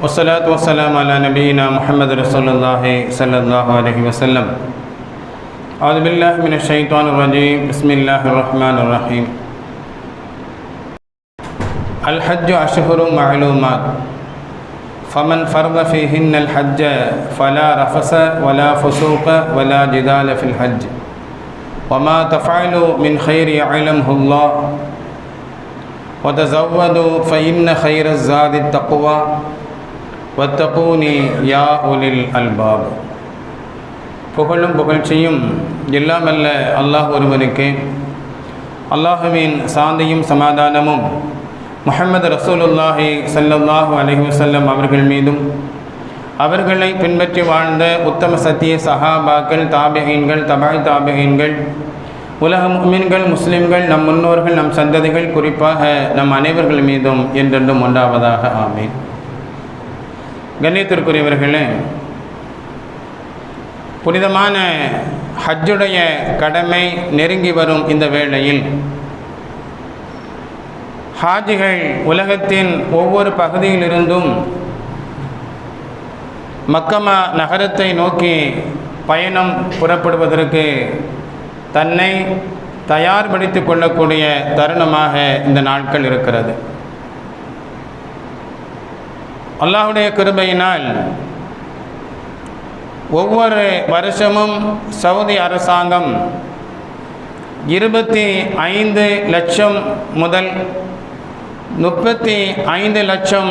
والصلاة والسلام على نبينا محمد رسول الله صلى الله عليه وسلم. أعوذ بالله من الشيطان الرجيم. بسم الله الرحمن الرحيم. الحج أشهر معلومات. فمن فرض فيهن الحج فلا رفس ولا فسوق ولا جدال في الحج. وما تفعلوا من خير يعلمه الله. وتزودوا فإن خير الزاد التقوى. வத்தபூனி யா உலில் அல்பாப். புகழும் புகழ்ச்சியும் எல்லாமல்ல அல்லாஹ் ஒருவனுக்கு. அல்லாஹுவின் சாந்தியும் சமாதானமும் முஹம்மது ரசூலுல்லாஹி சல்லாஹூ அலஹி வசல்லம் அவர்கள் மீதும். அவர்களை பின்பற்றி வாழ்ந்த உத்தம சத்திய சஹாபாக்கள் தாபியன்கள் தபாய் தாபியன்கள் உலக மீன்கள் முஸ்லிம்கள் நம் முன்னோர்கள் நம் சந்ததிகள் குறிப்பாக நம் அனைவர்கள் மீதும் என்றென்றும் உண்டாவதாக ஆமேன். கண்ணியத்திற்குரியவர்களே புனிதமான ஹஜ்ஜுடைய கடமை நெருங்கி வரும் இந்த வேளையில் ஹாஜிகள் உலகத்தின் ஒவ்வொரு பகுதியிலிருந்தும் மக்கமா நகரத்தை நோக்கி பயணம் புறப்படுவதற்கு தன்னை தயார்படுத்திக் கொள்ளக்கூடிய தருணமாக இந்த நாட்கள் இருக்கிறது. அல்லாஹுடைய கிருபையினால் ஒவ்வொரு வருஷமும் சவுதி அரசாங்கம் இருபத்தி ஐந்து லட்சம் முதல் முப்பத்தி ஐந்து லட்சம்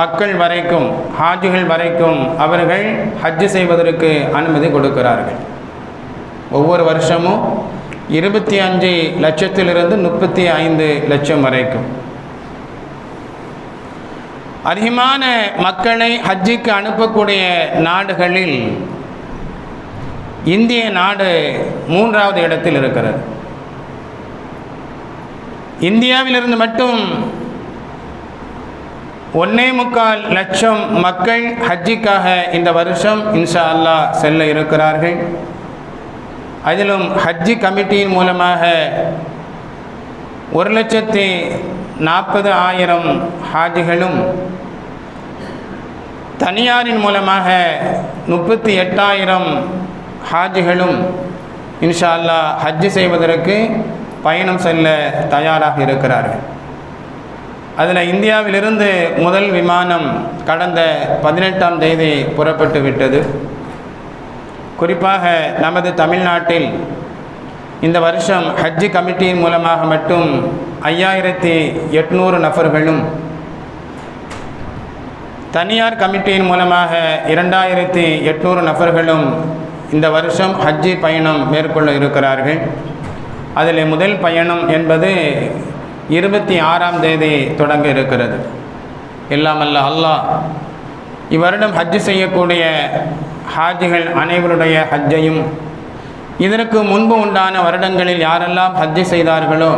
மக்கள் வரைக்கும் ஹாஜிகள் வரைக்கும் அவர்கள் ஹஜ்ஜு செய்வதற்கு அனுமதி கொடுக்கிறார்கள். ஒவ்வொரு வருஷமும் இருபத்தி அஞ்சு லட்சத்திலிருந்து முப்பத்தி ஐந்து லட்சம் வரைக்கும். அதிகமான மக்களை ஹஜ்ஜிக்கு அனுப்பக்கூடிய நாடுகளில் இந்திய நாடு மூன்றாவது இடத்தில் இருக்கிறது. இந்தியாவிலிருந்து மட்டும் ஒன்னே முக்கால் லட்சம் மக்கள் ஹஜ்ஜிக்காக இந்த வருஷம் இன்ஷா அல்லாஹ் செல்ல இருக்கிறார்கள். அதிலும் ஹஜ்ஜி கமிட்டியின் மூலமாக ஒரு லட்சத்தி நாற்பது ஆயிரம் ஹாஜிகளும் தனியாரின் மூலமாக முப்பத்தி எட்டாயிரம் ஹாஜிகளும் இன்ஷா அல்லா ஹஜ்ஜு செய்வதற்கு பயணம் செல்ல தயாராக இருக்கிறார்கள். அதில் இந்தியாவிலிருந்து முதல் விமானம் கடந்த பதினெட்டாம் தேதி புறப்பட்டு விட்டது. குறிப்பாக நமது தமிழ்நாட்டில் இந்த வருஷம் ஹஜ்ஜி கமிட்டியின் மூலமாக மட்டும் ஐயாயிரத்தி எட்நூறு நபர்களும் தனியார் கமிட்டியின் மூலமாக இரண்டாயிரத்தி எட்நூறு நபர்களும் இந்த வருஷம் ஹஜ்ஜி பயணம் மேற்கொள்ள இருக்கிறார்கள். அதில் முதல் பயணம் என்பது இருபத்தி ஆறாம் தேதி தொடங்க இருக்கிறது. இல்லாமல்ல அல்லாஹ் இவ்வருடம் ஹஜ்ஜு செய்யக்கூடிய ஹாஜிகள் அனைவருடைய ஹஜ்ஜையும் இதற்கு முன்பு உண்டான வருடங்களில் யாரெல்லாம் ஹஜ்ஜு செய்தார்களோ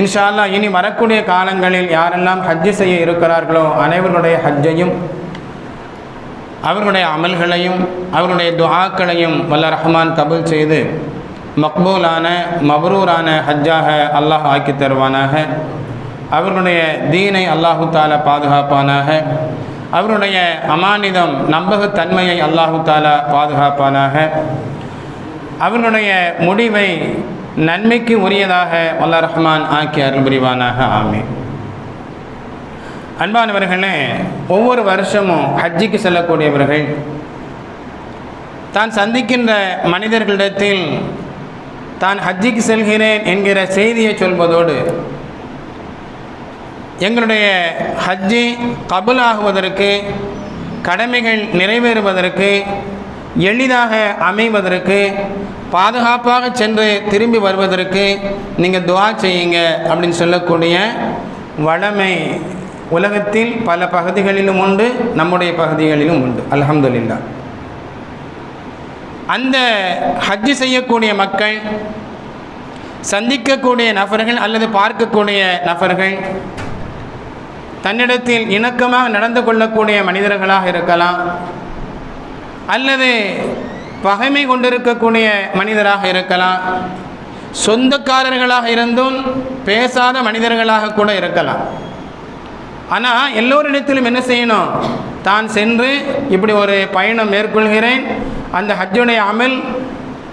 இன்ஷால்லா இனி வரக்கூடிய காலங்களில் யாரெல்லாம் ஹஜ்ஜு செய்ய இருக்கிறார்களோ அனைவருடைய ஹஜ்ஜையும் அவர்களுடைய அமல்களையும் அவருடைய துஆக்களையும் வல்ல ரஹ்மான் கபுல் செய்து மக்பூலான மபரூரான ஹஜ்ஜாக அல்லாஹ் ஆக்கி தருவானாக. அவர்களுடைய தீனை அல்லாஹு தாலா பாதுகாப்பானாக. அவருடைய அமானிதம் நம்பகத்தன்மையை அல்லாஹு தாலா பாதுகாப்பானாக. அவர்களுடைய முடிவை நன்மைக்கு உரியதாக வல்ல ரஹ்மான் ஆக்கி அருள் புரிவானாக ஆமி அன்பானவர்களே ஒவ்வொரு வருஷமும் ஹஜ்ஜிக்கு செல்லக்கூடியவர்கள் தான் சந்திக்கின்ற மனிதர்களிடத்தில் தான் ஹஜ்ஜிக்கு செல்கிறேன் என்கிற செய்தியை சொல்வதோடு எங்களுடைய ஹஜ்ஜி கபுலாகுவதற்கு கடமைகள் நிறைவேறுவதற்கு எளிதாக அமைவதற்கு பாதுகாப்பாக சென்று திரும்பி வருவதற்கு நீங்கள் துவா செய்யுங்க அப்படின்னு சொல்லக்கூடிய வளமை உலகத்தில் பல பகுதிகளிலும் உண்டு நம்முடைய பகுதிகளிலும் உண்டு. அலமதுல்லா அந்த ஹஜ்ஜு செய்யக்கூடிய மக்கள் சந்திக்கக்கூடிய நபர்கள் அல்லது பார்க்கக்கூடிய நபர்கள் தன்னிடத்தில் இணக்கமாக நடந்து கொள்ளக்கூடிய மனிதர்களாக இருக்கலாம். அல்லது பகைமை கொண்டிருக்கக்கூடிய மனிதராக இருக்கலாம். சொந்தக்காரர்களாக இருந்தும் பேசாத மனிதர்களாக கூட இருக்கலாம். ஆனால் எல்லோரிடத்திலும் என்ன செய்யணும்? தான் சென்று இப்படி ஒரு பயணம் மேற்கொள்கிறேன். அந்த ஹஜ்ஜுடைய அமல்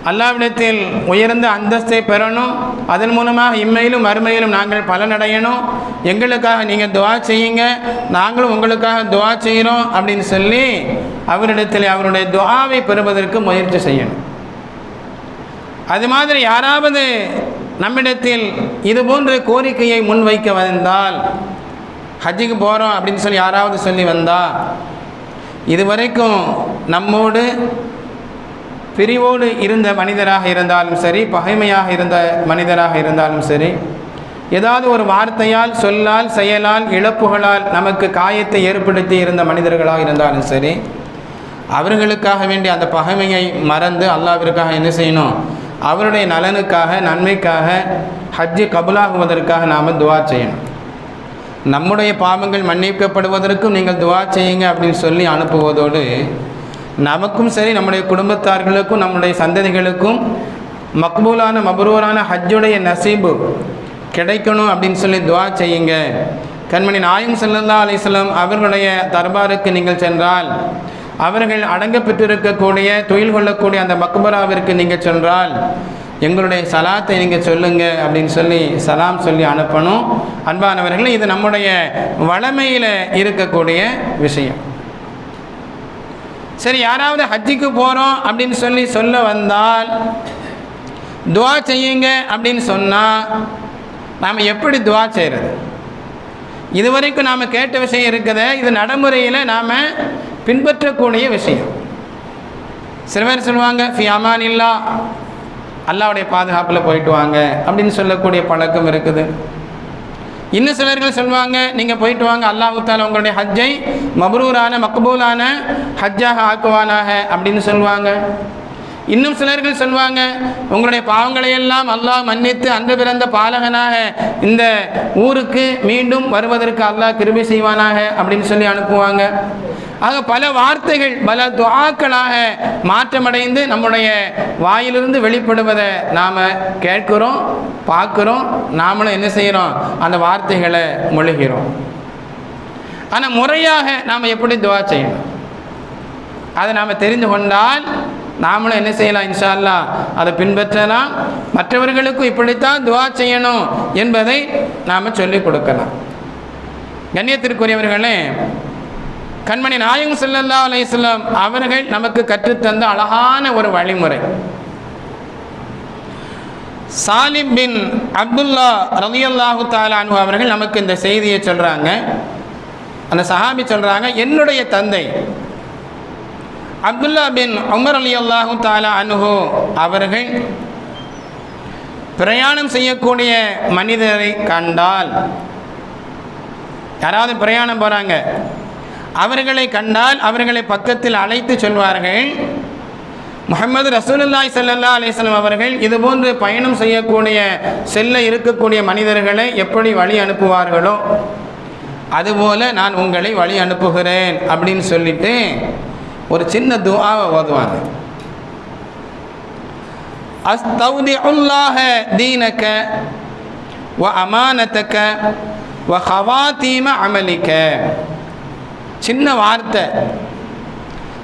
அல்லாவிடத்தில் உயர்ந்த அந்தஸ்தை பெறணும். அதன் மூலமாக இம்மையிலும் மறுமையிலும் நாங்கள் பலனடையணும். எங்களுக்காக நீங்கள் துவா செய்யுங்க. நாங்களும் உங்களுக்காக துவா செய்கிறோம் அப்படின்னு சொல்லி அவரிடத்தில் அவருடைய துவாவை பெறுவதற்கு முயற்சி செய்யணும். அது மாதிரி யாராவது நம்மிடத்தில் இது போன்ற கோரிக்கையை முன்வைக்க வந்தால் ஹஜ்ஜுக்கு போகிறோம் அப்படின்னு சொல்லி யாராவது சொல்லி வந்தால் இதுவரைக்கும் நம்மோடு பிரிவோடு இருந்த மனிதராக இருந்தாலும் சரி பகைமையாக இருந்த மனிதராக இருந்தாலும் சரி ஏதாவது ஒரு வார்த்தையால் சொல்லால் செயலால் இழப்புகளால் நமக்கு காயத்தை ஏற்படுத்தி இருந்த மனிதர்களாக இருந்தாலும் சரி அவர்களுக்காக வேண்டிய அந்த பகைமையை மறந்து அல்லாவிற்காக என்ன செய்யணும்? அவருடைய நலனுக்காக நன்மைக்காக ஹஜ்ஜு கபுலாகுவதற்காக நாம் துவா செய்யணும். நம்முடைய பாவங்கள் மன்னிக்கப்படுவதற்கும் நீங்கள் துவா செய்யுங்க அப்படின்னு சொல்லி அனுப்புவதோடு நமக்கும் சரி நம்முடைய குடும்பத்தார்களுக்கும் நம்முடைய சந்ததிகளுக்கும் மக்பூலான மபரூரான ஹஜ்ஜுடைய நசீபு கிடைக்கணும் அப்படின்னு சொல்லி துவா செய்யுங்க. கண்மணி நாயும் சல்லல்லா அலிஸ்லாம் அவர்களுடைய தர்பாருக்கு நீங்கள் சென்றால் அவர்கள் அடங்க பெற்றிருக்கக்கூடிய தொழில் கொள்ளக்கூடிய அந்த மக்பராவிற்கு நீங்கள் சென்றால் எங்களுடைய சலாத்தை நீங்கள் சொல்லுங்கள் அப்படின்னு சொல்லி சலாம் சொல்லி அனுப்பணும். அன்பானவர்களே இது நம்முடைய வளமையில் இருக்கக்கூடிய விஷயம். சரி யாராவது ஹஜ்ஜிக்கு போகிறோம் அப்படின்னு சொல்லி சொல்ல வந்தால் துவா செய்யுங்க அப்படின்னு சொன்னால் நாம் எப்படி துவா செய்கிறது இதுவரைக்கும் நாம் கேட்ட விஷயம் இருக்குது இது நடைமுறையில் நாம் பின்பற்றக்கூடிய விஷயம். சில பேர் சொல்லுவாங்க ஃபி அமான் இல்லா அல்லாவுடைய பாதுகாப்பில் போயிட்டு வாங்க அப்படின்னு சொல்லக்கூடிய பழக்கம் இருக்குது. இன்னும் சிலர்கள் சொல்லுவாங்க நீங்கள் போயிட்டு வாங்க அல்லாஹூத்தால உங்களுடைய ஹஜ்ஜை மப்ரூரான மக்பூலான ஹஜ்ஜாக ஆக்குவானாக அப்படின்னு சொல்லுவாங்க. இன்னும் சிலர்கள் சொல்லுவாங்க உங்களுடைய பாவங்களை எல்லாம் அல்லாஹ் மன்னித்து அன்று பிறந்த பாலகனாக இந்த ஊருக்கு மீண்டும் வருவதற்கு அல்லாஹ் கிருபி செய்வானாக அப்படின்னு சொல்லி அனுப்புவாங்க. ஆக பல வார்த்தைகள் பல துவாக்களாக மாற்றமடைந்து நம்முடைய வாயிலிருந்து வெளிப்படுவதை நாம் கேட்குறோம் பார்க்குறோம் நாமளும் என்ன செய்கிறோம்? அந்த வார்த்தைகளை மொழிகிறோம். ஆனால் முறையாக நாம் எப்படி துவா செய்யணும்? அதை நாம் தெரிந்து கொண்டால் நாமளும் என்ன செய்யலாம் இன்ஷால்லா அதை பின்பற்றலாம். மற்றவர்களுக்கும் இப்படித்தான் துவா செய்யணும் என்பதை நாம் சொல்லிக் கொடுக்கலாம். கண்ணியத்திற்குரியவர்களே கண்மணி நாயகம் செல்லல்லா அலையம் அவர்கள் நமக்கு கற்றுத்தந்த அழகான ஒரு வழிமுறை. சாலிப் பின் அப்துல்லா ரலியல்லாஹு தாலா அவர்கள் நமக்கு இந்த செய்தியை சொல்கிறாங்க அந்த சஹாபி சொல்கிறாங்க என்னுடைய தந்தை அப்துல்லா பின் உமர் அலி அல்லாஹு தாலா அனுஹு அவர்கள் பிரயாணம் செய்யக்கூடிய மனிதரை கண்டால். யாராவது பிரயாணம் போகிறாங்க அவர்களை கண்டால் அவர்களை பக்கத்தில் அழைத்து சொல்வார்கள். முகமது ரசூலுல்லாய் சல்லா அலிஸ்லாம் அவர்கள் இதுபோன்று பயணம் செய்யக்கூடிய செல்ல இருக்கக்கூடிய மனிதர்களை எப்படி வழி அனுப்புவார்களோ அதுபோல நான் உங்களை வழி அனுப்புகிறேன் அப்படின்னு சொல்லிட்டு ஒரு சின்ன துவாவை ஓதுவாங்க. அஸ்தௌதிஉல்லாஹ தீனக்க வ அமானத்தக்க வ ஹவாத்தீம அமலிக்க சின்ன வார்த்தை.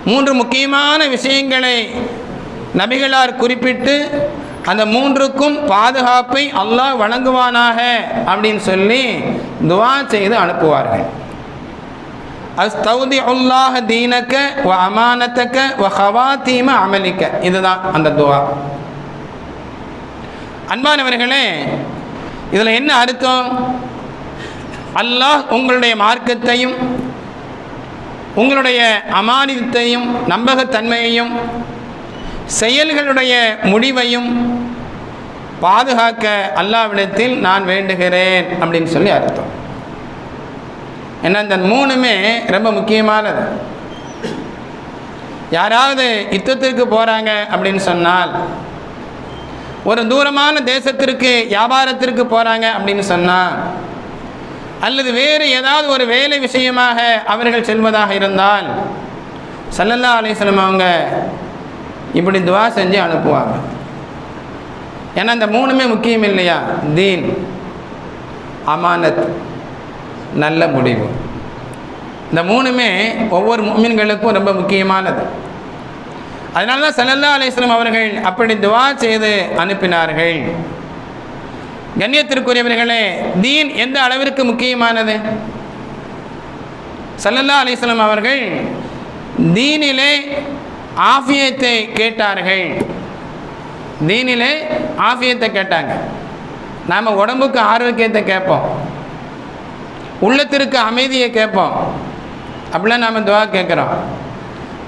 மூன்று முக்கியமான விஷயங்களை நபிகளார் குறிப்பிட்டு அந்த மூன்றுக்கும் பாதுகாப்பை அல்லாஹ் வழங்குவானாக அப்படின்னு சொல்லி துவா செய்து அனுப்புவார்கள். அஸ்தௌதி உல்லாஹ தீனக்க வ அமானத்தக்க வ ஹவாத்தீம அமலிக்க. இதுதான் அந்த துவா. அன்பானவர்களே இதில் என்ன அர்த்தம்? அல்லாஹ் உங்களுடைய மார்க்கத்தையும் உங்களுடைய அமானிதத்தையும் நம்பகத்தன்மையையும் செயல்களுடைய முடிவையும் பாதுகாக்க அல்லாவிடத்தில் நான் வேண்டுகிறேன் அப்படின்னு சொல்லி அர்த்தம். ஏன்னா இந்த மூணுமே ரொம்ப முக்கியமானது. யாராவது யுத்தத்திற்கு போகிறாங்க அப்படின்னு சொன்னால் ஒரு தூரமான தேசத்திற்கு வியாபாரத்திற்கு போகிறாங்க அப்படின்னு சொன்னால் அல்லது வேறு ஏதாவது ஒரு வேலை விஷயமாக அவர்கள் செல்வதாக இருந்தால் சல்லல்லா அலிஸ்லம் அவங்க இப்படி துவா செஞ்சு அனுப்புவாங்க. ஏன்னா இந்த மூணுமே முக்கியம் இல்லையா? தீன் அமானத் நல்ல முடிவு. இந்த மூணுமே ஒவ்வொரு மீன்களுக்கும் ரொம்ப முக்கியமானது. அதனால தான் சல்லல்லா அலிஸ்லம் அவர்கள் அப்படி துவா செய்து அனுப்பினார்கள். கண்ணியத்திற்குரியவர்களே தீன் எந்த அளவிற்கு முக்கியமானது? சல்லல்லா அலிஸ்லாம் அவர்கள் தீனிலே ஆஃபியத்தை கேட்டார்கள். தீனிலே ஆஃபியத்தை கேட்டாங்க. நாம் உடம்புக்கு ஆரோக்கியத்தை கேட்போம். உள்ளத்திற்கு அமைதியை கேட்போம். அப்படிலாம் நாம் துவா கேட்குறோம்.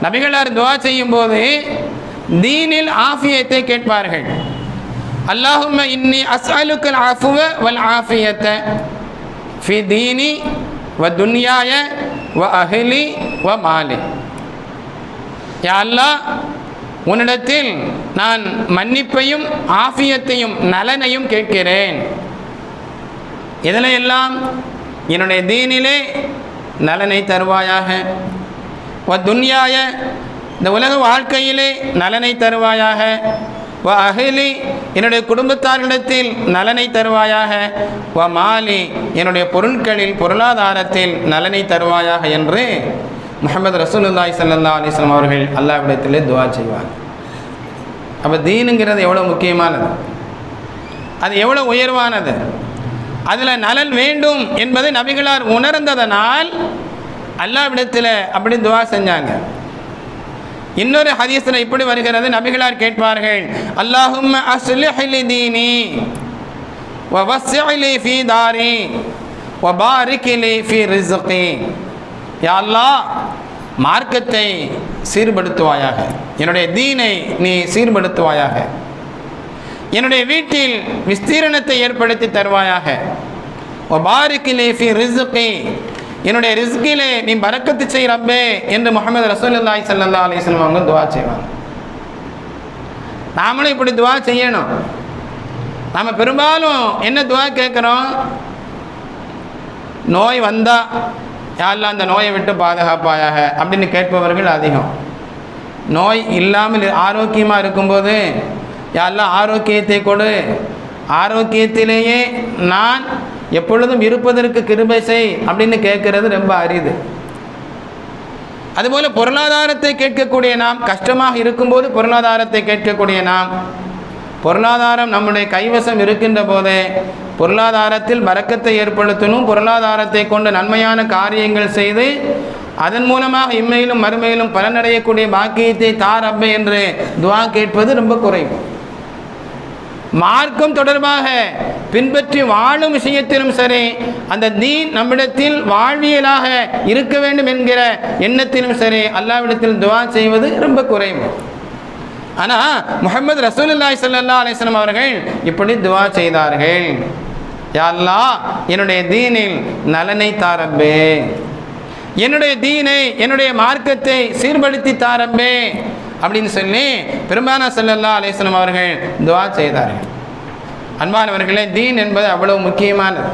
நபிகளார் துவா செய்யும்போது தீனில் ஆஃபியத்தை கேட்பார்கள். அல்லாஹும்ம இன்னி அசாலுக்கல் ஆஃபுவ வல் ஆஃபியத்த ஃபி தீனி வ துன்யாய வ அஹிலி வ மாலி. யா அல்லாஹ் உன்னிடத்தில் நான் மன்னிப்பையும் ஆஃபியத்தையும் நலனையும் கேட்கிறேன். இதில் எல்லாம் என்னுடைய தீனிலே நலனை தருவாயாக. வ துன்யாய இந்த உலக வாழ்க்கையிலே நலனை தருவாயாக. வ அகிலி என்னுடைய குடும்பத்தார்களிடத்தில் நலனை தருவாயாக. வ மாலி என்னுடைய பொருட்களில் பொருளாதாரத்தில் நலனை தருவாயாக என்று முகமது ரசூலுல்லாய் சல்லா அலிஸ்லாம் அவர்கள் அல்லாவிடத்திலே துவா செய்வார். அப்போ தீனுங்கிறது எவ்வளோ முக்கியமானது? அது எவ்வளோ உயர்வானது? அதில் நலன் வேண்டும் என்பதை நபிகளார் உணர்ந்ததனால் அல்லாவிடத்தில் அப்படி துவா செஞ்சாங்க. இன்னொரு ஹதீஸில் இப்படி வருகிறது நபிகளார் கேட்பார்கள் அல்லாஹும் அஸ்லிஹ்லி தீனி வ ஃபீ தாரி வ ஃபீ ரிஸ்கி. யா அல்லாஹ் மார்க்கத்தை சீர்படுத்துவாயாக. என்னுடைய தீனை நீ சீர்படுத்துவாயாக. என்னுடைய வீட்டில் விஸ்தீரணத்தை ஏற்படுத்தி தருவாயாக. ஒ ஃபி ரிஸ்கி என்னுடைய ரிஸ்கிலே நீ பறக்கத்து செய் ரப்பே என்று முகமது ரசூல்லாய் சல்லா அலைஹி வஸல்லம் அவங்க துவா செய்வாங்க. நாமளும் இப்படி துவா செய்யணும். நாம் பெரும்பாலும் என்ன துவா கேட்குறோம்? நோய் வந்தால் யாரெல்லாம் அந்த நோயை விட்டு பாதுகாப்பாயாக அப்படின்னு கேட்பவர்கள் அதிகம். நோய் இல்லாமல் ஆரோக்கியமாக இருக்கும்போது யாரெல்லாம் ஆரோக்கியத்தை கொடு. ஆரோக்கியத்திலேயே நான் எப்பொழுதும் இருப்பதற்கு கிருபை செய் அப்படின்னு கேட்கறது ரொம்ப அரிது. அதுபோல் பொருளாதாரத்தை கேட்கக்கூடிய நாம் கஷ்டமாக இருக்கும்போது பொருளாதாரத்தை கேட்கக்கூடிய நாம் பொருளாதாரம் நம்முடைய கைவசம் இருக்கின்ற போதே பொருளாதாரத்தில் வரக்கத்தை ஏற்படுத்தணும் பொருளாதாரத்தை கொண்டு நன்மையான காரியங்கள் செய்து அதன் மூலமாக இம்மையிலும் மறுமையிலும் பலனடையக்கூடிய பாக்கியத்தை தார் அப்பே என்று துவா கேட்பது ரொம்ப குறைவு. மார்க்கம் தொடர்பாக பின்பற்றி வாழும் விஷயத்திலும் சரி அந்த தீன் நம்மிடத்தில் வாழ்வியலாக இருக்க வேண்டும் என்கிற எண்ணத்திலும் சரி அல்லாவிடத்தில் துவா செய்வது ரொம்ப குறையும் ஆனால் முகமது ரசூலுல்லாய் சல்லா அலிஸ்லாம் அவர்கள் இப்படி துவா செய்தார்கள். யா அல்லாஹ் என்னுடைய தீனில் நலனை தாரப்பே என்னுடைய தீனை என்னுடைய மார்க்கத்தை சீர்படுத்தி தாரப்பே அப்படின்னு சொல்லி பெருமான சல்லல்லா அலிஸ்லாம் அவர்கள் துவா செய்தார்கள். அன்பானவர்களே தீன் என்பது அவ்வளவு முக்கியமானது.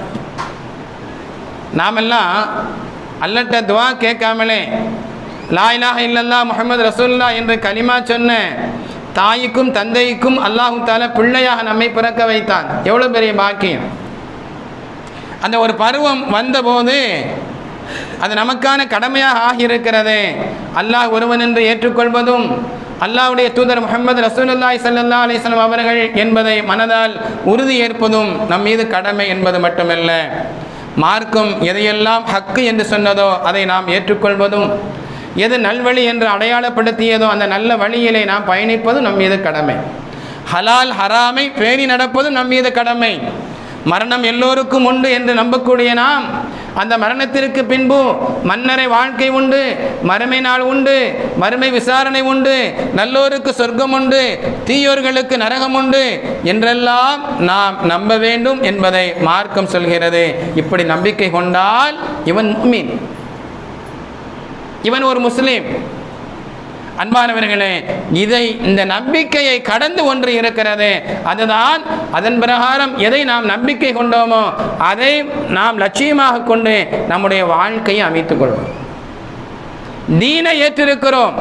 நாமெல்லாம் அல்லட்ட துவா கேட்காமலே லாயிலாக இல்லல்லா முஹம்மது ரசூல்லா என்று கலிமா சொன்ன தாய்க்கும் தந்தைக்கும் அல்லாஹு தால பிள்ளையாக நம்மை பிறக்க வைத்தான். எவ்வளோ பெரிய பாக்கியம். அந்த ஒரு பருவம் வந்தபோது அது நமக்கான கடமையாக ஆகியிருக்கிறது. அல்லாஹ் ஒருவன் என்று ஏற்றுக்கொள்வதும் அல்லாஹுடைய தூதர் முகமது ரசூலுல்லாய் சல்லா அலிஸ்லாம் அவர்கள் என்பதை மனதால் உறுதி ஏற்பதும் நம் மீது கடமை என்பது மட்டுமல்ல. மார்க்கும் எதையெல்லாம் ஹக்கு என்று சொன்னதோ அதை நாம் ஏற்றுக்கொள்வதும் எது நல்வழி என்று அடையாளப்படுத்தியதோ அந்த நல்ல வழியிலே நாம் பயணிப்பதும் நம் மீது கடமை. ஹலால் ஹராமை பேணி நடப்பதும் நம் மீது கடமை. மரணம் எல்லோருக்கும் உண்டு என்று நம்பக்கூடிய நாம் அந்த மரணத்திற்கு பின்பு மன்னரை வாழ்க்கை உண்டு மறுமை நாள் உண்டு மறுமை விசாரணை உண்டு நல்லோருக்கு சொர்க்கம் உண்டு தீயோர்களுக்கு நரகம் உண்டு என்றெல்லாம் நாம் நம்ப வேண்டும் என்பதை மார்க்கம் சொல்கிறது. இப்படி நம்பிக்கை கொண்டால் இவன் மீன் இவன் ஒரு முஸ்லீம். அன்பானவர்களே இதை இந்த நம்பிக்கையை கடந்து ஒன்று இருக்கிறது. அதுதான் அதன் பிரகாரம் எதை நாம் நம்பிக்கை கொண்டோமோ அதை நாம் லட்சியமாக கொண்டு நம்முடைய வாழ்க்கையை அமைத்துக் கொள்வோம். தீனை ஏற்றிருக்கிறோம்.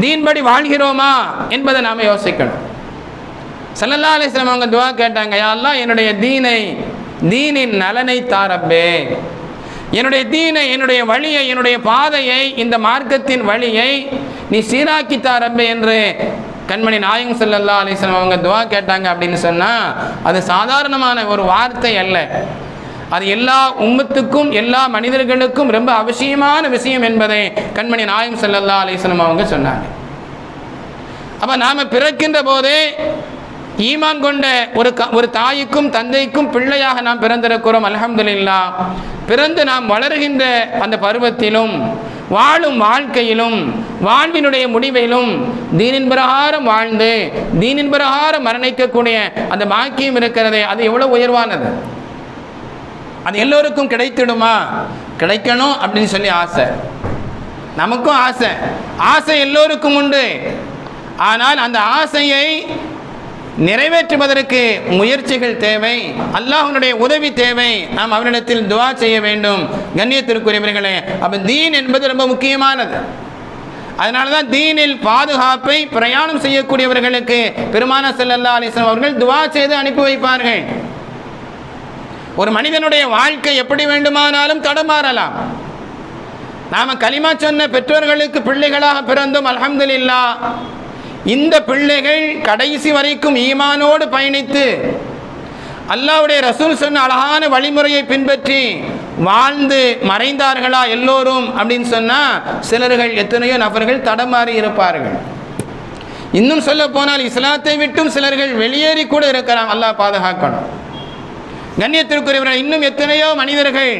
தீன்படி வாழ்கிறோமா என்பதை நாம் யோசிக்கணும். சல்லல்லா அலிஸ்லாம் அவங்க துவா கேட்டாங்க யாரெல்லாம் என்னுடைய தீனை தீனின் நலனை தாரப்பே. என்னுடைய தீனை என்னுடைய வழியை என்னுடைய பாதையை இந்த மார்க்கத்தின் வழியை நீ சீராக்கி தாரப்பே என்று கண்மணி நாயகம் செல்லல்லா அலிஸ்லாம் அவங்க துவா கேட்டாங்க அப்படின்னு சொன்னால் அது சாதாரணமான ஒரு வார்த்தை அல்ல. அது எல்லா உம்மத்துக்கும் எல்லா மனிதர்களுக்கும் ரொம்ப அவசியமான விஷயம் என்பதை கண்மணி நாயம் செல்லல்லா அலிஸ்லம் அவங்க சொன்னாங்க. அப்போ நாம் பிறக்கின்ற போதே ஈமான் கொண்ட ஒரு க ஒரு தாய்க்கும் தந்தைக்கும் பிள்ளையாக நாம் பிறந்திருக்கிறோம் அலமதுல்லா பிறந்து நாம் வளர்கின்ற அந்த பருவத்திலும் வாழும் வாழ்க்கையிலும் வாழ்வினுடைய முடிவிலும் தீனின் பிரகாரம் வாழ்ந்து தீனின் பிரகாரம் மரணிக்கக்கூடிய அந்த பாக்கியம் இருக்கிறது அது எவ்வளோ உயர்வானது? அது எல்லோருக்கும் கிடைத்திடுமா? கிடைக்கணும் அப்படின்னு சொல்லி ஆசை. நமக்கும் ஆசை. ஆசை எல்லோருக்கும் உண்டு. ஆனால் அந்த ஆசையை நிறைவேற்றுவதற்கு முயற்சிகள் தேவை அல்லாஹனுடைய உதவி தேவை. நாம் அவரிடத்தில் துவா செய்ய வேண்டும். கண்ணியத்திற்குரியவர்களே அப்போ தீன் என்பது ரொம்ப முக்கியமானது. அதனால தான் தீனில் பாதுகாப்பை பிரயாணம் செய்யக்கூடியவர்களுக்கு பெருமான செல்லல்லா அலிஸ்லாம் அவர்கள் துவா செய்து அனுப்பி வைப்பார்கள். ஒரு மனிதனுடைய வாழ்க்கை எப்படி வேண்டுமானாலும் தடமாறலாம். நாம கலிமா சொன்ன பெற்றோர்களுக்கு பிள்ளைகளாக பிறந்தும் அலமதுல்லா இந்த பிள்ளைகள் கடைசி வரைக்கும் ஈமானோடு பயணித்து அல்லாவுடைய ரசூல் சொன்ன அழகான வழிமுறையை பின்பற்றி வாழ்ந்து மறைந்தார்களா எல்லோரும் அப்படின்னு சொன்னால் சிலர்கள் எத்தனையோ நபர்கள் தடமாறி இருப்பார்கள். இன்னும் சொல்ல போனால் இஸ்லாத்தை விட்டும் சிலர்கள் வெளியேறி கூட இருக்கிறாங்க. அல்லாஹ் பாதுகாக்கணும். கண்ணியத்திற்குரியவர்கள் இன்னும் எத்தனையோ மனிதர்கள்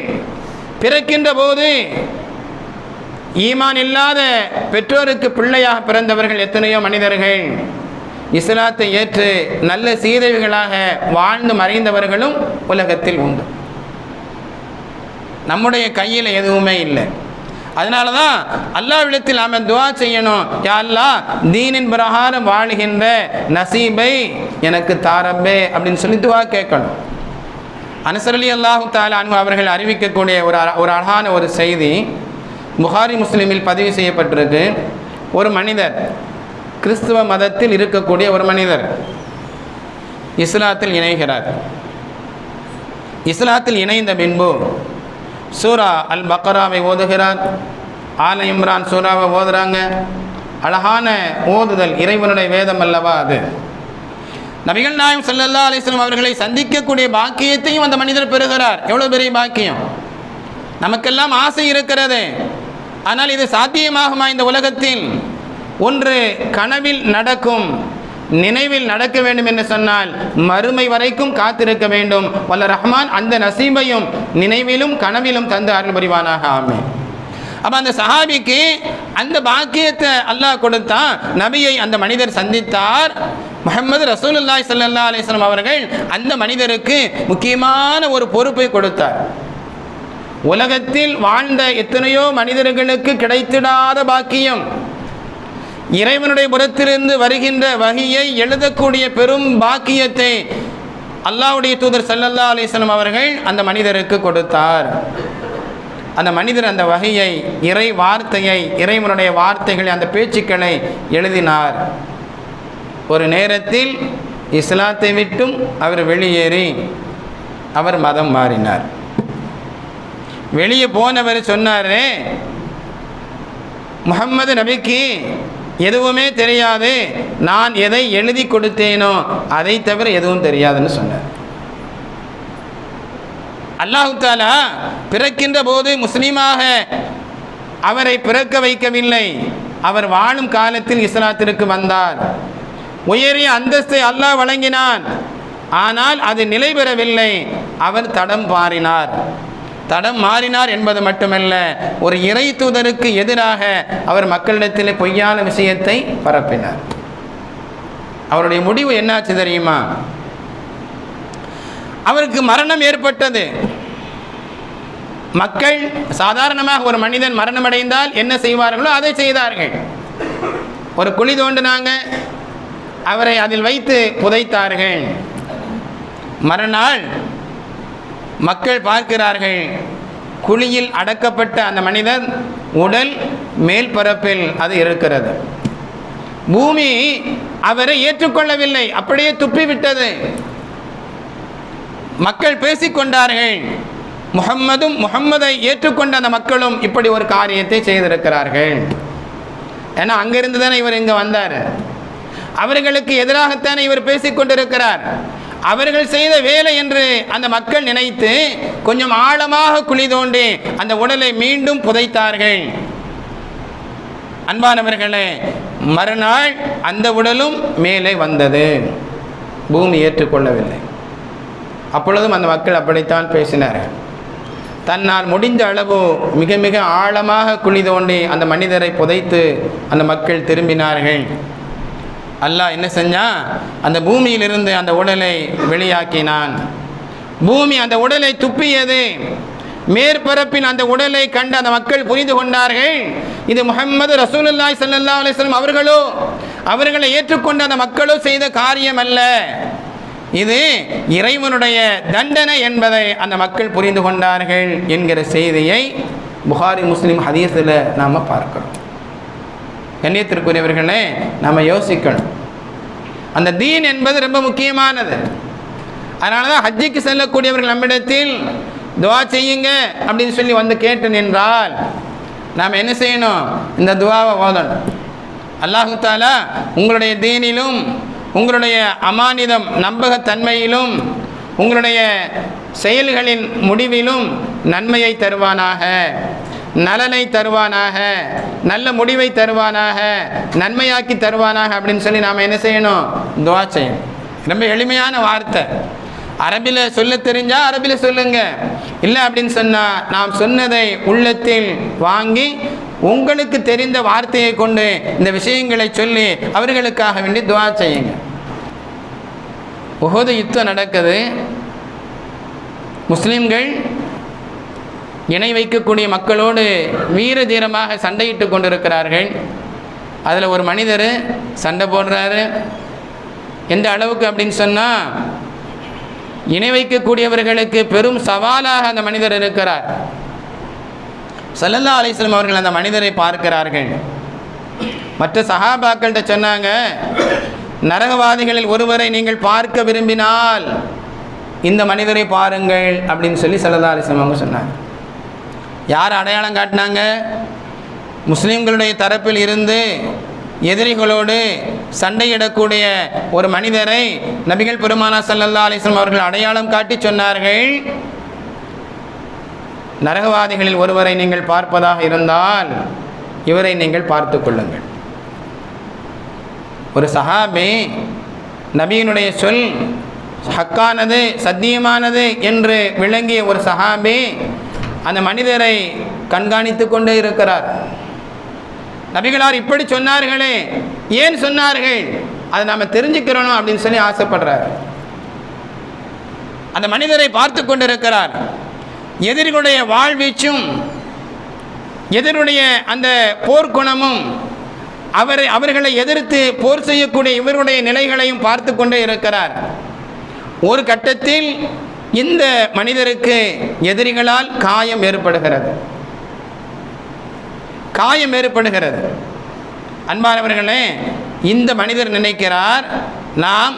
பிறக்கின்ற போது ஈமான் இல்லாத பெற்றோருக்கு பிள்ளையாக பிறந்தவர்கள் எத்தனையோ மனிதர்கள். இஸ்லாத்தை ஏற்று நல்ல சீதவிகளாக வாழ்ந்து மறைந்தவர்களும் உலகத்தில் உண்டு. நம்முடைய கையில் எதுவுமே இல்லை. அதனால தான் அல்லாவிடத்தில் நாம் துவா செய்யணும். யா அல்லாஹ் தீனின் பிரகாரம் வாழ்கின்ற நசீபை எனக்கு தாரப்பே அப்படின்னு சொல்லி துவா கேட்கணும். அனுசரலி அல்லாஹு தாலா அவர்கள் அறிவிக்கக்கூடிய ஒரு ஒரு அழகான ஒரு செய்தி புகாரி முஸ்லீமில் பதிவு செய்யப்பட்டிருக்கு. ஒரு மனிதர் கிறிஸ்துவ மதத்தில் இருக்கக்கூடிய ஒரு மனிதர் இஸ்லாத்தில் இணைகிறார். இஸ்லாத்தில் இணைந்த பின்பு சூரா அல் பக்கராவை ஓதுகிறார். ஆல இம்ரான் சூராவை ஓதுறாங்க. அழகான ஓதுதல் இறைவனுடைய வேதம் அல்லவா அது? நபிகள் நாயம் சல்லல்லா அலிஸ்லாம் அவர்களை சந்திக்கக்கூடிய பாக்கியத்தையும் அந்த மனிதர் பெறுகிறார். எவ்வளோ பெரிய பாக்கியம்? நமக்கெல்லாம் ஆசை இருக்கிறது. ஆனால் இது சாத்தியமாகுமா இந்த உலகத்தில்? ஒன்று கனவில் நடக்கும் நினைவில் நடக்க வேண்டும் என்று சொன்னால் மறுமை வரைக்கும் காத்திருக்க வேண்டும். வல்ல ரஹ்மான் அந்த நசீபையும் நினைவிலும் கனவிலும் தந்து அருள் புரிவானாக. ஆமே அப்போ அந்த சஹாபிக்கு அந்த பாக்கியத்தை அல்லாஹ் கொடுத்தான் நபியை அந்த மனிதர் சந்தித்தார். முகமது ரசூலுல்லாஹி ஸல்லல்லாஹு அலைஹி அவர்கள் அந்த மனிதருக்கு முக்கியமான ஒரு பொறுப்பை கொடுத்தார். உலகத்தில் வாழ்ந்த எத்தனையோ மனிதர்களுக்கு கிடைத்திடாத பாக்கியம். இறைவனுடைய புறத்திலிருந்து வருகின்ற வகையை எழுதக்கூடிய பெரும் பாக்கியத்தை அல்லாவுடைய தூதர் சல்லல்லா அலிஸ்லம் அவர்கள் அந்த மனிதருக்கு கொடுத்தார். அந்த மனிதர் அந்த வகையை இறை வார்த்தையை இறைவனுடைய வார்த்தைகளை அந்த பேச்சுக்களை எழுதினார். ஒரு நேரத்தில் இஸ்லாத்தை விட்டும் அவர் வெளியேறி அவர் மதம் மாறினார். வெளியே போனவர் சொன்னாரே முகம்மது நபிக்கு எதுவுமே தெரியாது. நான் எதை எழுதி கொடுத்தேனோ அதை தவிர எதுவும் தெரியாதுன்னு சொன்னார். அல்லாஹு தாலா பிறக்கின்ற போது முஸ்லீமாக அவரை பிறக்க வைக்கவில்லை. அவர் வாழும் காலத்தில் இஸ்லாத்திற்கு வந்தார். உயரிய அந்தஸ்தை அல்லாஹ் வழங்கினான். ஆனால் அது நிலை பெறவில்லை அவர் தடம் மாறினார் தடம் மாறினார் என்பது மட்டுமல்ல ஒரு இறை தூதருக்கு எதிராக அவர் மக்களிடத்தில் பொய்யான விஷயத்தை பரப்பினார். அவருடைய முடிவு என்னாச்சு தெரியுமா? அவருக்கு மரணம் ஏற்பட்டது. மக்கள் சாதாரணமாக ஒரு மனிதன் மரணமடைந்தால் என்ன செய்வார்களோ அதை செய்தார்கள். ஒரு குழி தோண்டினாங்க அவரை அதில் வைத்து புதைத்தார்கள். மறுநாள் மக்கள் பார்க்கிறார்கள். குழியில் அடக்கப்பட்ட அந்த மனிதன் உடல் மேல் பரப்பில் அது இருக்கிறது. பூமி அவரை ஏற்றுக்கொள்ளவில்லை. அப்படியே துப்பிவிட்டது. மக்கள் பேசிக்கொண்டார்கள். முகம்மதும் முகம்மதை ஏற்றுக்கொண்ட அந்த மக்களும் இப்படி ஒரு காரியத்தை செய்திருக்கிறார்கள். ஏன்னா அங்கிருந்து தானே இவர் இங்கே வந்தார். அவர்களுக்கு எதிராகத்தானே இவர் பேசிக்கொண்டிருக்கிறார். அவர்கள் செய்த வேலை என்று அந்த மக்கள் நினைத்து கொஞ்சம் ஆழமாக குழி தோண்டி அந்த உடலை மீண்டும் புதைத்தார்கள். அன்பானவர்களே மறுநாள் அந்த உடலும் மேலே வந்தது. பூமி ஏற்றுக்கொள்ளவில்லை. அப்பொழுதும் அந்த மக்கள் அப்படித்தான் பேசினார்கள். தன்னால் முடிந்த அளவு மிக மிக ஆழமாக குழி தோண்டி அந்த மனிதரை புதைத்து அந்த மக்கள் திரும்பினார்கள். அல்லாஹ் என்ன செஞ்சான் அந்த பூமியிலிருந்து அந்த உடலை வெளியாக்கினான். பூமி அந்த உடலை துப்பியது. மேற்பரப்பில் அந்த உடலை கண்டு அந்த மக்கள் புரிந்து கொண்டார்கள். இது முகமது ரசூலுல்லாய் சல்லா அலிஸ்லம் அவர்களோ அவர்களை ஏற்றுக்கொண்ட அந்த மக்களோ செய்த காரியம் அல்ல. இது இறைவனுடைய தண்டனை என்பதை அந்த மக்கள் புரிந்து கொண்டார்கள் என்கிற செய்தியை புகாரி முஸ்லீம் ஹதீஸில் நாம் பார்க்கிறோம். கண்ணியத்திற்குரியவர்களே நம்ம யோசிக்கணும். அந்த தீன் என்பது ரொம்ப முக்கியமானது. அதனால தான் ஹஜ்ஜிக்கு செல்லக்கூடியவர்கள் நம்மிடத்தில் துவா செய்யுங்க அப்படின்னு சொல்லி வந்து கேட்டு நின்றால் நாம் என்ன செய்யணும்? இந்த துவாவை ஓதணும். அல்லாஹு தாலா உங்களுடைய தீனிலும் உங்களுடைய அமானிதம் நம்பகத்தன்மையிலும் உங்களுடைய செயல்களின் முடிவிலும் நன்மையை தருவானாக. நலனை தருவானாக நல்ல முடிவை தருவானாக நன்மையாக்கி தருவானாக அப்படின்னு சொல்லி நாம் என்ன செய்யணும்? துவா செய்யணும். ரொம்ப எளிமையான வார்த்தை. அரபில் சொல்ல தெரிஞ்சா அரபில் சொல்லுங்க. இல்லை அப்படின்னு சொன்னால் நாம் சொன்னதை உள்ளத்தில் வாங்கி உங்களுக்கு தெரிந்த வார்த்தையை கொண்டு இந்த விஷயங்களை சொல்லி அவர்களுக்காக வேண்டி துவா செய்யுங்க. உகது யுத்தம் நடக்குது. முஸ்லீம்கள் இணை வைக்கக்கூடிய மக்களோடு வீர தீரமாக சண்டையிட்டு கொண்டிருக்கிறார்கள். அதில் ஒரு மனிதர் சண்டை போடுறாரு. எந்த அளவுக்கு அப்படின்னு சொன்னால் இணை வைக்கக்கூடியவர்களுக்கு பெரும் சவாலாக அந்த மனிதர் இருக்கிறார். சல்லல்லா அலிஸ்லம் அவர்கள் அந்த மனிதரை பார்க்கிறார்கள். மற்ற சஹாபாக்கள்கிட்ட சொன்னாங்க நரகவாதிகளில் ஒருவரை நீங்கள் பார்க்க விரும்பினால் இந்த மனிதரை பாருங்கள் அப்படின்னு சொல்லி சல்லல்லா அலிஸ்லம் அவங்க சொன்னாங்க. யார் அடையாளம் காட்டினாங்க? முஸ்லீம்களுடைய தரப்பில் இருந்து எதிரிகளோடு சண்டையிடக்கூடிய ஒரு மனிதரை நபிகள் பெருமானா சல்லல்லா அலிஸ்லாம் அவர்கள் அடையாளம் காட்டி சொன்னார்கள். நரகவாதிகளில் ஒருவரை நீங்கள் பார்ப்பதாக இருந்தால் இவரை நீங்கள் பார்த்து கொள்ளுங்கள். ஒரு சஹாபி நபியினுடைய சொல் ஹக்கானது சத்தியமானது என்று விளங்கிய ஒரு சஹாபி அந்த மனிதரை கண்காணித்து கொண்டே இருக்கிறார். நபிகளார் இப்படி சொன்னார்களே ஏன் சொன்னார்கள்? அதை நாம் தெரிஞ்சுக்கிறணும் அப்படின்னு சொல்லி ஆசைப்படுறார். அந்த மனிதரை பார்த்து கொண்டிருக்கிறார். எதிரிகளுடைய வாழ்வீச்சும் எதிருடைய அந்த போர்க்குணமும் அவரை அவர்களை எதிர்த்து போர் செய்யக்கூடிய இவருடைய நிலைகளையும் பார்த்து கொண்டே இருக்கிறார். ஒரு கட்டத்தில் இந்த மனிதருக்கு எதிரிகளால் காயம் ஏற்படுகிறது. காயம் ஏற்படுகிறது. அன்பானவர்களே இந்த மனிதர் நினைக்கிறார் நாம்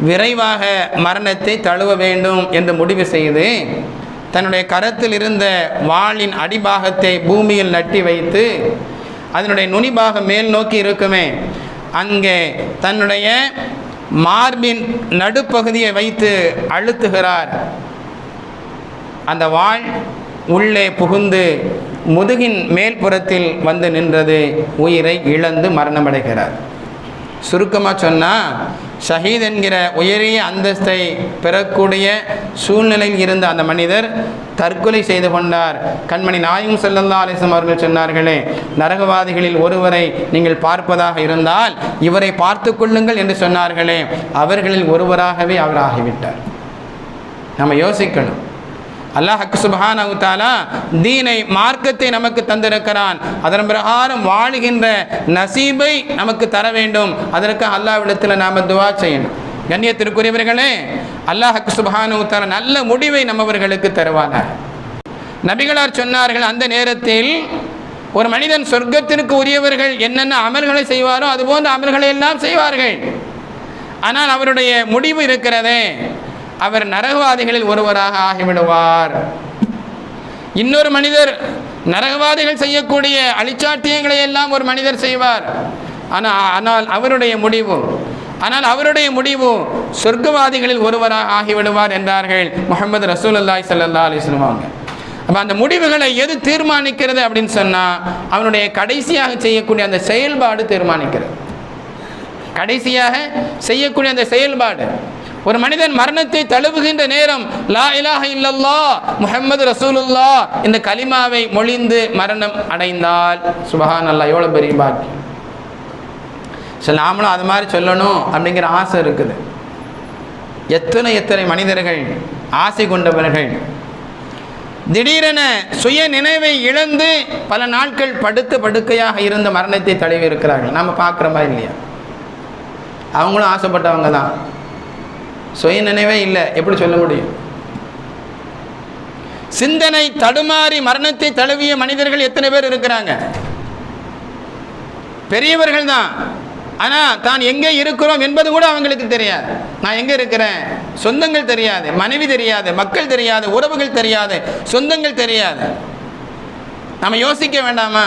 விரைவாக மரணத்தை தழுவ வேண்டும் என்று முடிவு செய்து தன்னுடைய கரத்தில் இருந்த வாளின் அடிபாகத்தை பூமியில் நட்டி வைத்து அதனுடைய நுனிபாகம் மேல் நோக்கி இருக்குமே அங்கே தன்னுடைய மார்பின் நடுப்பகுதியை வைத்து அழுத்துகிறார். அந்த வாள் உள்ளே புகுந்து முதுகின் மேல்புறத்தில் வந்து நின்றது. உயிரை இழந்து மரணமடைகிறார். சுருக்கமாக சொன்னால் ஷஹீத் என்கிற உயரிய அந்தஸ்தை பெறக்கூடிய சூழ்நிலையில் இருந்த அந்த மனிதர் தற்கொலை செய்து கொண்டார். கண்மணி நாயும் செல்லல்லா அலிசம் அவர்கள் சொன்னார்களே நரகவாதிகளில் ஒருவரை நீங்கள் பார்ப்பதாக இருந்தால் இவரை பார்த்து கொள்ளுங்கள் என்று சொன்னார்களே அவர்களில் ஒருவராகவே அவர் ஆகிவிட்டார். நம்ம யோசிக்கணும். அல்லாஹ் சுபஹானவு தாலா தீனை மார்க்கத்தை நமக்கு தந்திருக்கிறான். அதன் பிரகாரம் வாழ்கின்ற நசீபை நமக்கு தர வேண்டும். அதற்கு அல்லாஹ்விடத்தில் நாம் துவா செய்யணும். கண்ணியத்திற்குரியவர்களே அல்லாஹ் சுபஹானஹு தாலா நல்ல முடிவை நம்மவர்களுக்கு தருவானார். நபிகளார் சொன்னார்கள் அந்த நேரத்தில் ஒரு மனிதன் சொர்க்கத்திற்கு உரியவர்கள் என்னென்ன அமல்களை செய்வாரோ அதுபோன்ற அமல்களை எல்லாம் செய்வார்கள். ஆனால் அவருடைய முடிவு இருக்கிறதே அவர் நரகவாதிகளில் ஒருவராக ஆகிவிடுவார். இன்னொரு மனிதர் நரகவாதிகள் செய்யக்கூடிய அழிச்சாட்டியங்களை எல்லாம் ஒரு மனிதர் செய்வார். ஆனால் ஆனால் அவருடைய முடிவு ஆனால் அவருடைய முடிவு சொர்க்கவாதிகளில் ஒருவராக ஆகிவிடுவார் என்றார்கள் முகமது ரசூலுல்லாய் சல்லா அலிஸ்லம் அவங்க. அப்போ அந்த முடிவுகளை எது தீர்மானிக்கிறது அப்படின்னு சொன்னால் அவனுடைய கடைசியாக செய்யக்கூடிய அந்த செயல்பாடு தீர்மானிக்கிறது. கடைசியாக செய்யக்கூடிய அந்த செயல்பாடு ஒரு மனிதன் மரணத்தை தழுவுகின்ற நேரம் லா இலாஹ இல்லல்லா முஹம்மது ரசூலுல்லா இந்த கலிமாவை மொழிந்து மரணம் அடைந்தால். சுபஹான் அல்லா எவ்வளோ பெரிய பாக்கியம். சரி நாமளும் அது மாதிரி சொல்லணும் அப்படிங்கிற ஆசை இருக்குது. எத்தனை எத்தனை மனிதர்கள் ஆசை கொண்டவர்கள் திடீரென சுய நினைவை இழந்து பல நாட்கள் படுத்து படுக்கையாக இருந்த மரணத்தை தழுவி இருக்கிறார்கள். நாம் பார்க்குறோமா இல்லையா? அவங்களும் ஆசைப்பட்டவங்க தான். சுய நினைவே இல்லை. எப்படி சொல்ல முடியும்? சிந்தனை தடுமாறி மரணத்தை தழுவிய மனிதர்கள் எத்தனை பேர் இருக்கிறாங்க? பெரியவர்கள் தான். ஆனால் தான் எங்கே இருக்கிறோம் என்பது கூட அவங்களுக்கு தெரியாது. நான் எங்கே இருக்கிறேன்? சொந்தங்கள் தெரியாது மனைவி தெரியாது மக்கள் தெரியாது உறவுகள் தெரியாது சொந்தங்கள் தெரியாது. நம்ம யோசிக்க வேண்டாமா?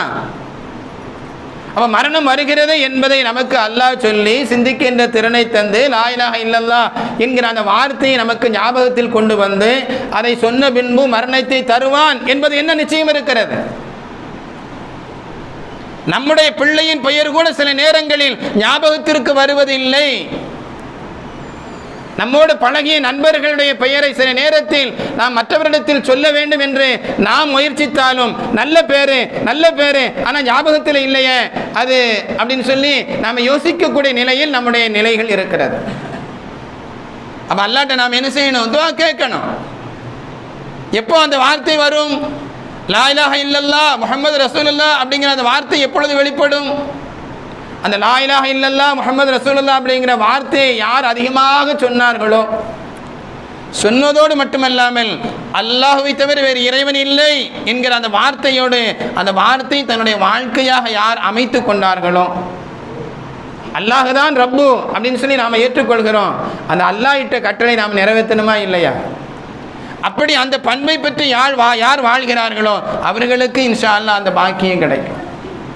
அப்போ மரணம் வருகிறது என்பதை நமக்கு அல்லாஹ் சொல்லி சிந்திக்கின்ற திறனை தந்து லாயிலாக இல்லல்லா என்கிற அந்த வார்த்தையை நமக்கு ஞாபகத்தில் கொண்டு வந்து அதை சொன்ன பின்பு மரணத்தை தருவான் என்பது என்ன நிச்சயம் இருக்கிறது? நம்முடைய பிள்ளையின் பெயர் கூட சில நேரங்களில் ஞாபகத்திற்கு வருவதில்லை. நம்மோடு பழகிய நண்பர்களுடைய பெயரை சில நேரத்தில் நாம் மற்றவரிடத்தில் சொல்ல வேண்டும் என்று நாம் முயற்சித்தாலும் நல்ல பேரு நல்ல பேரு ஆனால் ஞாபகத்தில் இல்லையே அது அப்படின்னு சொல்லி நாம் யோசிக்கக்கூடிய நிலையில் நம்முடைய நிலைகள் இருக்கிறது. அப்போ அல்லாட்ட நாம் என்ன செய்யணும்? துவா கேட்கணும். எப்போ அந்த வார்த்தை வரும்? லா இல்லல்லா முகமது ரசூலுல்லா அப்படிங்கிற அந்த வார்த்தை எப்பொழுது வெளிப்படும்? அந்த லாயிலாக இல்லல்லா முகமது ரசூல்லா அப்படிங்கிற வார்த்தையை யார் அதிகமாக சொன்னார்களோ சொன்னதோடு மட்டுமல்லாமல் அல்லாஹுவை தவிர வேறு இறைவன் இல்லை என்கிற அந்த வார்த்தையோடு அந்த வார்த்தை தன்னுடைய வாழ்க்கையாக யார் அமைத்து கொண்டார்களோ அல்லாஹ் தான் ரப்பு அப்படின்னு சொல்லி நாம் ஏற்றுக்கொள்கிறோம். அந்த அல்லாஹ் இட்ட கட்டளை நாம் நிறைவேற்றணுமா இல்லையா? அப்படி அந்த பண்பை பற்றி யார் வா யார் வாழ்கிறார்களோ அவர்களுக்கு இன்ஷா அல்லா அந்த பாக்கியம் கிடைக்கும்.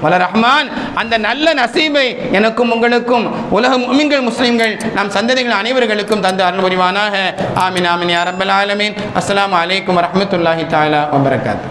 வல ரஹ்மான் அந்த நல்ல நசீபை எனக்கும் உங்களுக்கும் உலக முமின்கள் முஸ்லீம்கள் நம் சந்ததிகள் அனைவர்களுக்கும் தந்து அருள் புரிவானாக. ஆமின் ஆமின் யா ஆலமீன். அஸ்லாம் அலைக்கும் வரமத்துல்லாஹி தாலா வபரகாத்.